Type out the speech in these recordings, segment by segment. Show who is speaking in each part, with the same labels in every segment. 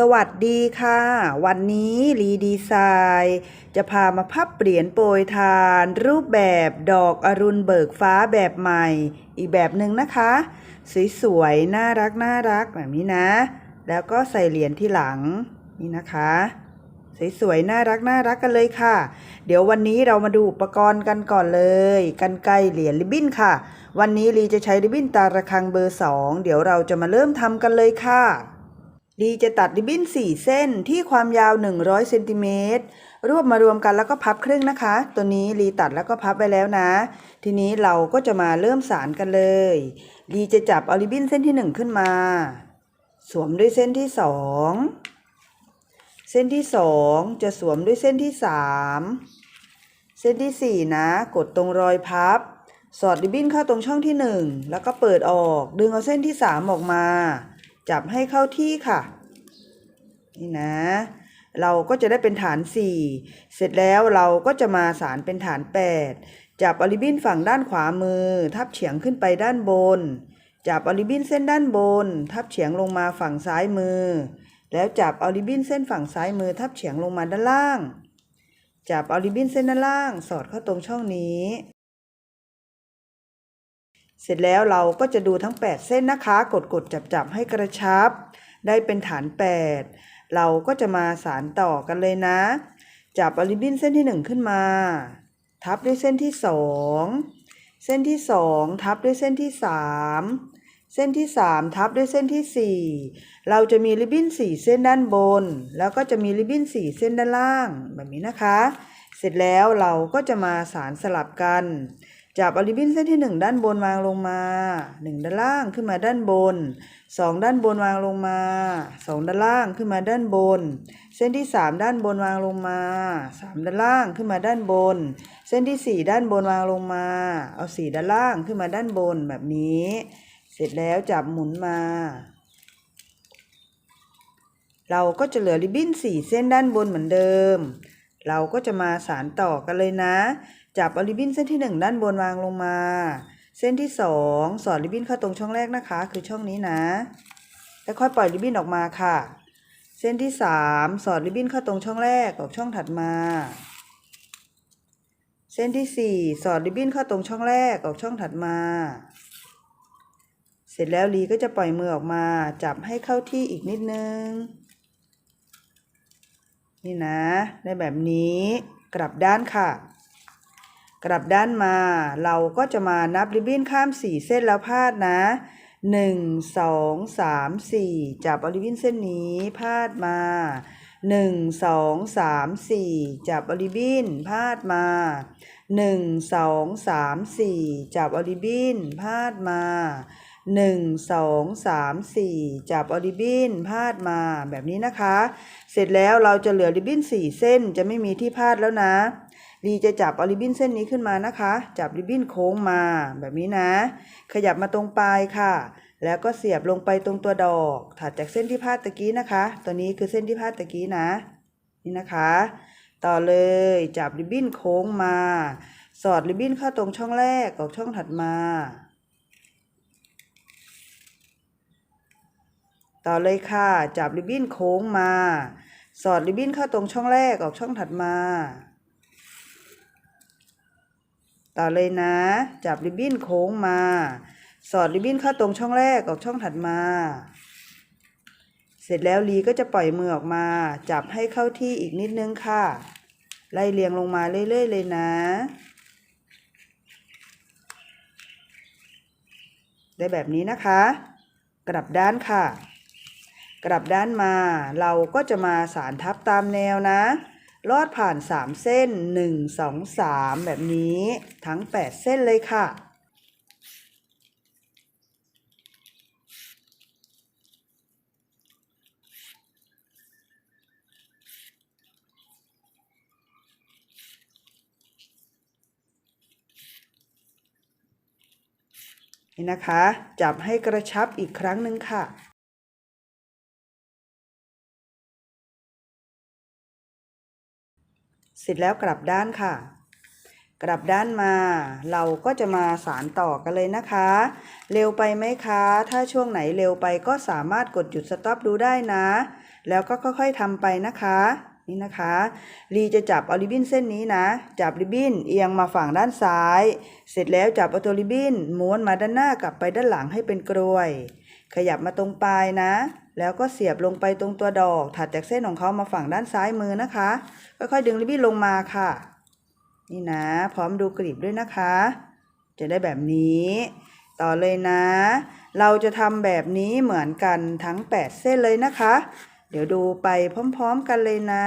Speaker 1: สวัสดีค่ะ วันนี้รีดีไซน์จะพามาพับเปลี่ยนโปรยทาน รูปแบบดอกอรุณเบิกฟ้าแบบใหม่ อีกแบบหนึ่งนะคะ สวยๆ น่ารักน่ารักแบบนี้นะ แล้วก็ใส่เหรียญที่หลังนี่นะคะสวยๆ น่ารักน่ารักกันเลยค่ะ เดี๋ยววันนี้เรามาดูอุปกรณ์กันก่อนเลย กันไกรเหรียญริบบิ้นค่ะ วันนี้ลีจะใช้ริบบิ้นตาระคังเบอร์ 2 เดี๋ยวเราจะมาเริ่มทำกันเลยค่ะ ลีจะตัดริบบิ้น 4 เส้นที่ความยาว 100เซนติเมตรรวบมารวมกันแล้วก็พับครึ่งนะคะ ตัวนี้ลีตัดแล้วก็พับไปแล้วนะ ทีนี้เราก็จะมาเริ่มสารกันเลยลีจะจับเอาริบบิ้นเส้นที่ 1 ขึ้นมา สวมด้วยเส้นที่ 2 เส้นที่ 2 จะสวมด้วยเส้นที่ 3 เส้นที่ 4 นะ กดตรงรอยพับ สอดริบบิ้นเข้าตรงช่องที่ 1 แล้วก็เปิดออก ดึงเอาเส้นที่ 3 ออกมา จับให้เข้าที่ค่ะ นี่นะ เราก็จะได้เป็นฐาน 4 เสร็จแล้วเราก็จะมาสารเป็นฐาน 8 จับอลิบินฝั่งด้านขวามือ ทับเฉียงขึ้นไปด้านบน จับอลิบินเส้นด้านบน ทับเฉียงลงมาฝั่งซ้ายมือ แล้วจับอลิบินเส้นฝั่งซ้ายมือ ทับเฉียงลงมาด้านล่าง จับอลิบินเส้นด้านล่าง สอดเข้าตรงช่องนี้ เสร็จแล้วเราก็จะดูทั้ง 8 เส้นนะคะ กดกดจับจับให้กระชับ ได้เป็นฐาน 8 เราก็จะมาสารต่อกันเลยนะ จับอลิบินเส้นที่ 1 ขึ้นมา ทับด้วยเส้นที่ 2 เส้นที่ 2 ทับด้วยเส้นที่ 3 เส้นที่ 3 ทับด้วยเส้นที่ 4 เราจะมีริบบิ้น 4 เส้นด้านบน แล้วก็จะมีริบบิ้น 4 เส้นด้านล่างแบบนี้นะคะ เสร็จแล้วเราก็จะมาสารสลับกัน จับอลิบบินเส้นที่ 1 ด้านบนวางลงมา 1 ด้านล่างขึ้นมาด้านบน 2 ด้านบนวางลงมา 2 ด้านล่างขึ้นมาด้านบน เส้นที่ 3 ด้านบนวางลงมา 3 ด้านล่างขึ้นมาด้านบน เส้นที่ 4 ด้านบนวางลงมา เอา 4 ด้านล่างขึ้นมาด้านบนแบบนี้ เสร็จแล้วจับหมุนมา เราก็จะเหลือริบบิ้น4 เส้นด้านบนเหมือนเดิม เราก็จะมาสารต่อกันเลยนะ จับเอาริบบิ้นเส้นที่ 1 ด้านบนวางลงมา เส้นที่ 2 สอดริบบิ้นเข้าตรงช่องแรกนะคะ คือช่องนี้นะ แล้วค่อยปล่อยริบบิ้นออกมาค่ะ เส้นที่ 3 สอดริบบิ้นเข้าตรงช่องแรกออกช่องถัดมา เส้นที่ 4 สอดริบบิ้นเข้าตรงช่องแรกออกช่องถัดมา เสร็จแล้วลีก็จะปล่อยมือออกมา จับให้เข้าที่อีกนิดนึง นี่นะ ได้แบบนี้กลับด้านค่ะ กลับด้านมา เราก็จะมานับริบบิ้นข้ามสี่เส้นแล้วพาดนะหนึ่งสองสามสี่จับอาริบบิ้นเส้นนี้พาดมาหนึ่งสองสามสี่จับอาริบบิ้นพาดมาหนึ่งสองสามสี่จับอาริบบิ้นพาดมาหนึ่งสองสามสี่จับอาริบบิ้นพาดมาแบบนี้นะคะ เสร็จแล้วเราจะเหลือริบบิ้นสี่เส้นจะไม่มีที่พาดแล้วนะ ลีจะจับเอาริบบิ้นเส้นนี้ขึ้นมานะคะ จับริบบิ้นโค้งมาแบบนี้นะ ขยับมาตรงปลายค่ะ แล้วก็เสียบลงไปตรงตัวดอก ถัดจากเส้นที่พาดตะกี้นะคะ ตัวนี้คือเส้นที่พาดตะกี้นะ นี่นะคะ ต่อเลยจับริบบิ้นโค้งมา สอดริบบิ้นเข้าตรงช่องแรกออกช่องถัดมา ต่อเลยค่ะ จับริบบิ้นโค้งมา สอดริบบิ้นเข้าตรงช่องแรกออกช่องถัดมา ต่อเลยนะ จับริบบิ้นโค้งมา สอดริบบิ้นเข้าตรงช่องแรกออกช่องถัดมา เสร็จแล้วลีก็จะปล่อยมือออกมา จับให้เข้าที่อีกนิดนึงค่ะ ไล่เรียงลงมาเรื่อยๆเลยนะ ได้แบบนี้นะคะ กลับด้านค่ะ กลับด้านมา เราก็จะมาสารทับตามแนวนะ ลอดผ่าน 3 เส้น 1 2 3 แบบนี้ทั้ง 8 เส้นเลยค่ะ นี่นะคะ จับให้กระชับอีกครั้งหนึ่งค่ะ สร็จแล้วกลับด้านค่ะ กลับด้านมา เราก็จะมาสารต่อกันเลยนะคะ เร็วไปไหมคะ ถ้าช่วงไหนเร็วไปก็สามารถกดหยุดสต็อปดูได้นะ แล้วก็ค่อยๆทำไปนะคะนี่นะคะลีจะจับเอาริบบิ้นเส้นนี้นะ จับริบบิ้นเอียงมาฝั่งด้านซ้าย เสร็จแล้วจับเอาตัวริบบิ้นม้วนมาด้านหน้ากลับไปด้านหลังให้เป็นกรวย ขยับมาตรงปลายนะ แล้วก็เสียบลงไปตรงตัวดอก ถัดจากเส้นของเขามาฝั่งด้านซ้ายมือนะคะ ค่อยๆดึงริบบิ้นลงมาค่ะ นี่นะ พร้อมดูกลีบด้วยนะคะ จะได้แบบนี้ ต่อเลยนะ เราจะทำแบบนี้เหมือนกันทั้ง 8 เส้นเลยนะคะ เดี๋ยวดูไปพร้อม ๆ กันเลยนะ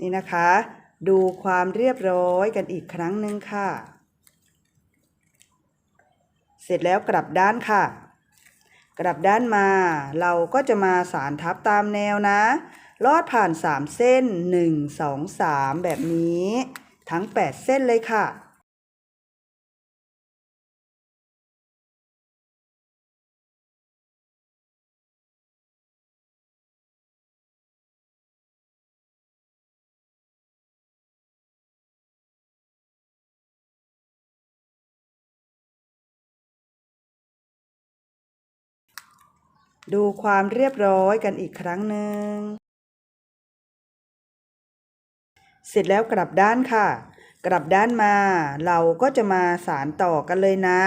Speaker 1: นี่นะคะ ดูความเรียบร้อยกันอีกครั้งหนึ่งค่ะ เสร็จแล้วกลับด้านค่ะ กลับด้านมา เราก็จะมาสารทับตามแนวนะ ลอดผ่าน 3 เส้น 1 2 3 แบบนี้ ทั้ง 8 เส้นเลยค่ะ ดูความเรียบร้อยกันอีกครั้งหนึ่ง เสร็จแล้วกลับด้านค่ะ กลับด้านมา เราก็จะมาสารต่อกันเลยนะ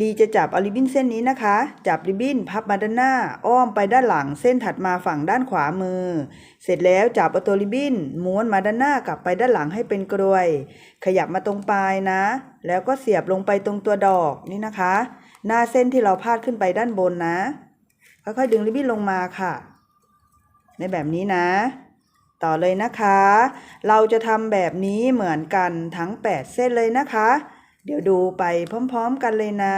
Speaker 1: ลีจะจับเอาริบบิ้นเส้นนี้นะคะ จับริบบิ้นพับมาด้านหน้า อ้อมไปด้านหลังเส้นถัดมาฝั่งด้านขวามือ เสร็จแล้วจับเอาตัวริบบิ้นม้วนมาด้านหน้ากลับไปด้านหลังให้เป็นกรวย ขยับมาตรงปลายนะ แล้วก็เสียบลงไปตรงตัวดอกนี่นะคะ หน้าเส้นที่เราพาดขึ้นไปด้านบนนะ ค่อยๆดึงริบบิ้นลงมาค่ะ ในแบบนี้นะ ต่อเลยนะคะ เราจะทำแบบนี้เหมือนกันทั้ง 8 เส้นเลยนะคะ เดี๋ยวดูไปพร้อม ๆ กันเลยนะ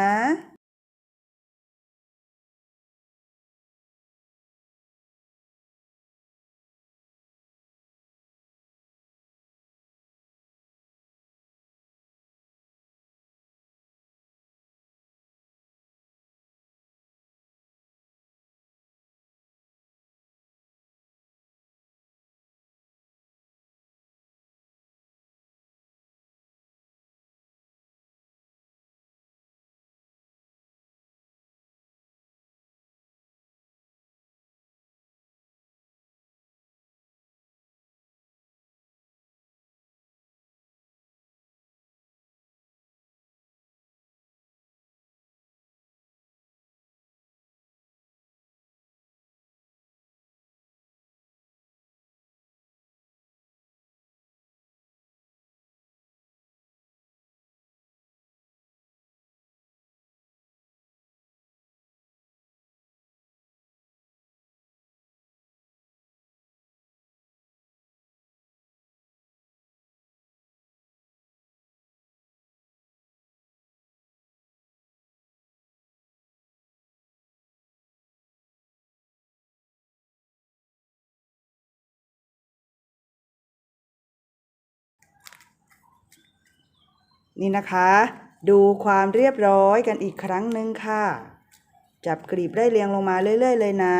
Speaker 1: นี่นะคะ ดูความเรียบร้อยกันอีกครั้งหนึ่งค่ะ จับกลีบได้เรียงลงมาเรื่อย ๆ เลยนะ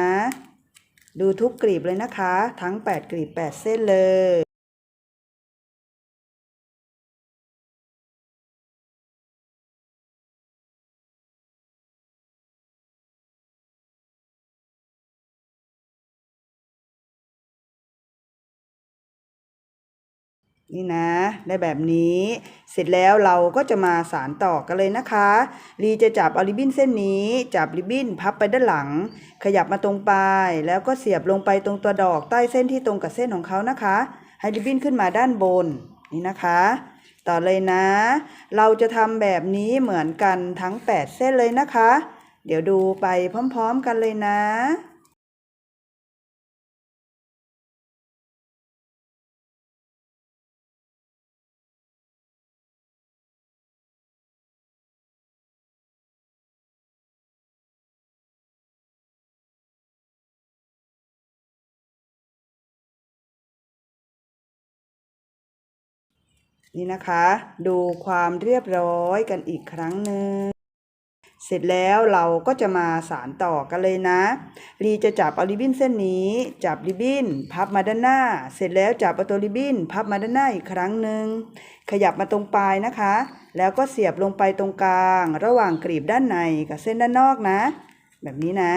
Speaker 1: ดูทุกกลีบเลยนะคะ ทั้ง 8 กลีบ 8 เส้นเลย นี่นะ ได้แบบนี้ เสร็จแล้วเราก็จะมาสารต่อกันเลยนะคะลีจะจับเอาริบบิ้นเส้นนี้ จับริบบิ้นพับไปด้านหลัง ขยับมาตรงปลาย แล้วก็เสียบลงไปตรงตัวดอกใต้เส้นที่ตรงกับเส้นของเขานะคะ ให้ริบบิ้นขึ้นมาด้านบน นี่นะคะ ต่อเลยนะ เราจะทำแบบนี้เหมือนกันทั้ง 8 เส้นเลยนะคะ เดี๋ยวดูไปพร้อม ๆ กันเลยนะ นี่นะคะ ดูความเรียบร้อยกันอีกครั้งหนึ่งเสร็จแล้วเราก็จะมาสารต่อกันเลยนะลีจะจับเอาริบบิ้นเส้นนี้ จับริบบิ้น พับมาด้านหน้า เสร็จแล้วจับเอาตัวริบบิ้น พับมาด้านหน้าอีกครั้งหนึ่งขยับมาตรงปลายนะคะ แล้วก็เสียบลงไปตรงกลาง ระหว่างกรีบด้านในกับเส้นด้านนอกนะ แบบนี้นะ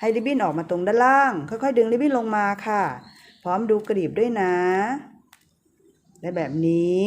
Speaker 1: ให้ริบบิ้นออกมาตรงด้านล่าง ค่อยๆ ดึงริบบิ้นลงมาค่ะ พร้อมดูกรีบด้วยนะได้แบบนี้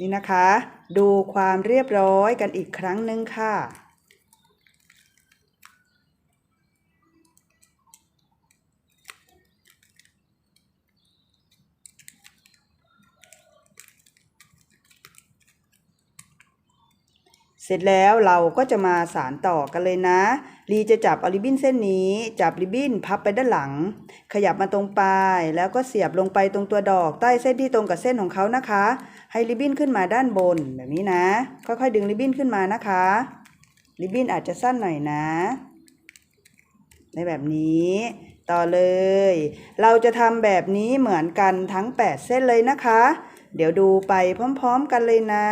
Speaker 1: นี่นะคะ ดูความเรียบร้อยกันอีกครั้งหนึ่งค่ะ เสร็จแล้วเราก็จะมาสารต่อกันเลยนะ ลีจะจับอาริบินเส้นนี้ จับริบบิ้นพับไปด้านหลัง ขยับมาตรงปลาย แล้วก็เสียบลงไปตรงตัวดอกใต้เส้นที่ตรงกับเส้นของเขานะคะ ให้ริบบิ้นขึ้นมาด้านบนแบบนี้นะ ค่อยๆ ดึงริบบิ้นขึ้นมานะคะ ริบบิ้นอาจจะสั้นหน่อยนะ ในแบบนี้ ต่อเลย เราจะทำแบบนี้เหมือนกันทั้ง 8 เส้นเลยนะคะ เดี๋ยวดูไปพร้อม ๆ กันเลยนะ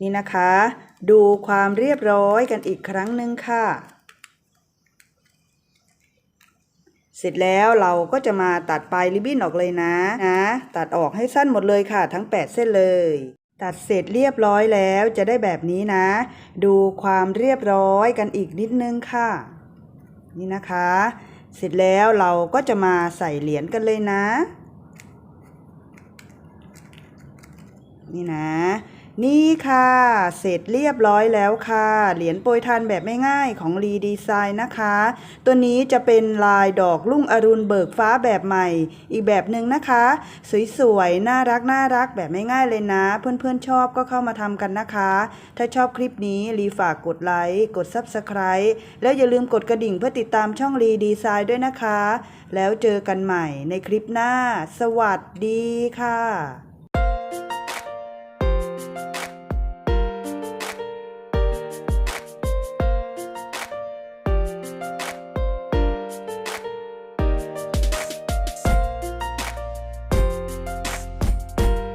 Speaker 1: นี่นะคะ ดูความเรียบร้อยกันอีกครั้งหนึ่งค่ะ เสร็จแล้วเราก็จะมาตัดปลายริบบิ้นออกเลยนะนะตัดออกให้สั้นหมดเลยค่ะ ทั้ง 8 เส้นเลย ตัดเสร็จเรียบร้อยแล้วจะได้แบบนี้นะ ดูความเรียบร้อยกันอีกนิดนึงค่ะ นี่นะคะ เสร็จแล้วเราก็จะมาใส่เหรียญกันเลยนะ นี่นะ นี่ค่ะ เสร็จเรียบร้อยแล้วค่ะ เหรียญโปรยทานแบบไม่ง่ายของรีดีไซน์นะคะ ตัวนี้จะเป็นลายดอกลุ่งอรุณเบิกฟ้าแบบใหม่ อีกแบบหนึ่งนะคะ สวยๆ น่ารักน่ารักแบบไม่ง่ายเลยนะ เพื่อนๆชอบก็เข้ามาทำกันนะคะ ถ้าชอบคลิปนี้รีฝากกดไลค์ กด Subscribe แล้วอย่าลืมกดกระดิ่งเพื่อติดตามช่องรีดีไซน์ด้วยนะคะ แล้วเจอกันใหม่ในคลิปหน้า สวัสดีค่ะ